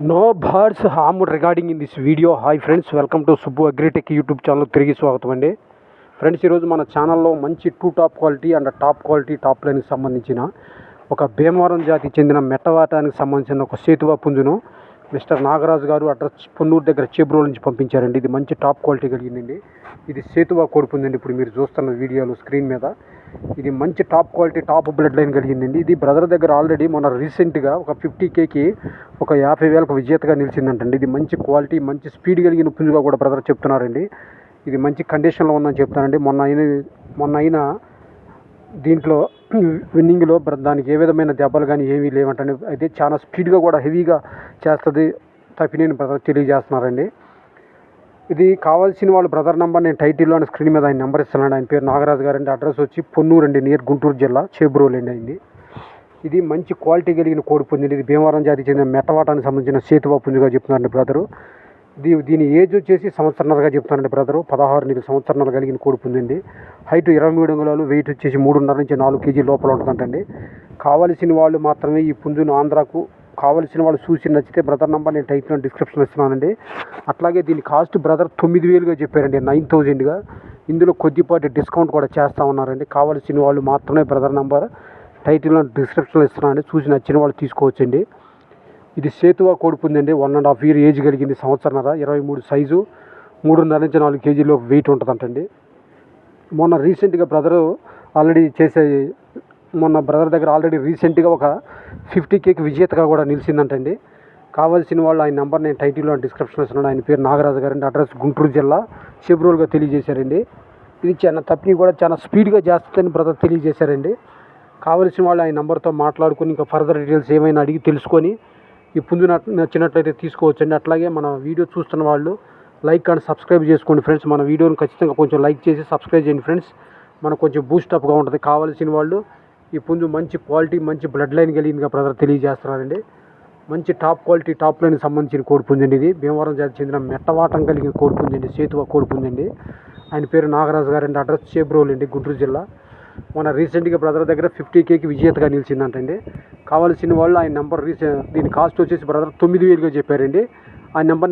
No birds harm regarding in this video hi friends welcome to Subbu agritech YouTube channel తిరిగి స్వాగతం అండి. Friends ఈరోజు మన ఛానల్లో మంచి two top quality and top quality top లైన్కి సంబంధించిన ఒక భీమవరం జాతికి చెందిన మెట్టవాటానికి సంబంధించిన ఒక సేతువా పుంజును మిస్టర్ నాగరాజు గారు అడ్రస్ పొన్నూరు దగ్గర చేబ్రోల్ నుంచి పంపించారండి. ఇది మంచి టాప్ క్వాలిటీ కలిగిందండి. ఇది సేతువా కోడిపుందండి ఇప్పుడు మీరు చూస్తున్న వీడియోలో స్క్రీన్ మీద. ఇది మంచి top quality top blood line కలిగిందండి. ఇది బ్రదర్ దగ్గర ఆల్రెడీ మన రీసెంట్గా ఒక ఫిఫ్టీ కేకి ఒక యాభై వేలకు విజేతగా నిలిచిందంటండి. ఇది మంచి క్వాలిటీ మంచి స్పీడ్ కలిగిన పుంజుగా కూడా బ్రదర్ చెప్తున్నారండి. ఇది మంచి కండిషన్లో ఉందని చెప్తానండి మొన్న అయిన మొన్న అయినా దీంట్లో విన్నింగ్లో బ్ర- దానికి ఏ విధమైన దెబ్బలు కానీ ఏమీ లేవంటే అయితే చాలా స్పీడ్గా కూడా హెవీగా చేస్తుంది తప్పినేని బ్రదర్ తెలియజేస్తున్నారండి. ఇది కావాల్సిన వాళ్ళ బ్రదర్ నెంబర్ నేను టైటిల్లో స్క్రీన్ మీద ఆయన నెంబర్ ఇస్తున్నాను ఆయన పేరు నాగరాజు గారు అండి అడ్రస్ వచ్చి పొన్నూరు అండి. నియర్ గుంటూరు జిల్లా చేబ్రోలు అండి అయింది ఇది మంచి క్వాలిటీ కలిగిన కోడి పుంజులు. ఇది భీమవరం జాతికి చెందిన మెట్టవాటానికి సంబంధించిన సేతువా పుంజుగా చెప్తున్నారండి బ్రదరు. దీ దీని ఏజ్ వచ్చేసి సంవత్సరాలుగా చెప్తానండి బ్రదరు. పదహారు నెలలు సంవత్సరాలు కలిగిన కోడి పుంజండి హైట్ ఇరవై మూడు అంగుళాలు వెయిట్ వచ్చేసి మూడున్నర నుంచి నాలుగు కేజీ లోపల ఉంటుందంటండి. కావలసిన వాళ్ళు మాత్రమే ఈ పుంజును ఆంధ్రాకు కావలసిన వాళ్ళు చూసి నచ్చితే బ్రదర్ నెంబర్ నేను టైప్లో డిస్క్రిప్షన్ ఇస్తున్నానండి. అట్లాగే దీని కాస్ట్ బ్రదర్ తొమ్మిది వేలుగా చెప్పారండి నైన్ థౌజండ్గా. ఇందులో కొద్దిపాటి డిస్కౌంట్ కూడా చేస్తూ ఉన్నారండి. కావలసిన వాళ్ళు మాత్రమే బ్రదర్ నెంబర్ టైటిల్లో డిస్క్రిప్షన్లో ఇస్తున్నానండి. చూసి నచ్చిన వాళ్ళు తీసుకోవచ్చండి. ఇది సేతువా కోడిపుందండి one and half year age కలిగింది సంవత్సరన్నర. ఇరవై మూడు సైజు మూడున్నర నుంచి నాలుగు కేజీలో వెయిట్ ఉంటుందంటండి. మొన్న రీసెంట్గా బ్రదరు ఆల్రెడీ చేసే మొన్న బ్రదర్ దగ్గర ఆల్రెడీ రీసెంట్గా ఒక ఫిఫ్టీ కేక్ విజేతగా కూడా నిలిచిందంటండి. కావాల్సిన వాళ్ళు ఆయన నెంబర్ నేను టైటిల్లో డిస్క్రిప్షన్ ఇస్తున్నాను. ఆయన పేరు నాగరాజు గారండి. అడ్రస్ గుంటూరు జిల్లా షెబ్రోల్గా తెలియజేశారండి. ఇది చాలా తప్పిని కూడా చాలా స్పీడ్గా చేస్తుందని బ్రదర్ తెలియజేశారండి. కావలసిన వాళ్ళు ఆయన నెంబర్తో మాట్లాడుకొని ఇంకా ఫర్దర్ డీటెయిల్స్ ఏమైనా అడిగి తెలుసుకొని ఈ పుంజు నచ్చినట్లయితే తీసుకోవచ్చండి. అట్లాగే మన వీడియో చూస్తున్న వాళ్ళు లైక్ అండ్ సబ్స్క్రైబ్ చేసుకోండి ఫ్రెండ్స్. మన వీడియోని ఖచ్చితంగా కొంచెం లైక్ చేసి సబ్స్క్రైబ్ చేయండి ఫ్రెండ్స్. మనకు కొంచెం బూస్టప్గా ఉంటుంది. కావాల్సిన వాళ్ళు ఈ పుంజు మంచి క్వాలిటీ మంచి బ్లడ్ లైన్ కలిగిందిగా బ్రదర్ తెలియజేస్తున్నారండి. మంచి టాప్ క్వాలిటీ టాప్ లైన్ సంబంధించిన కోడిపుంజండి ఇది. భీమవరం జాతి చెందిన మెట్టవాటం కలిగిన కోడిపుంజండి సేతువ కోడిపుంజండి ఆయన పేరు నాగరాజు గారండి అడ్రస్ చేబ్రోల్ అండి గుంటూరు జిల్లా. మన రీసెంట్గా బ్రదర్ దగ్గర ఫిఫ్టీ కేకి విజేతగా నిలిచిందంటండి. కావాల్సిన వాళ్ళు ఆయన నెంబర్ రీసెంట్ దీని కాస్ట్ వచ్చేసి బ్రదర్ తొమ్మిది వేలుగా చెప్పారండి. ఆ నెంబర్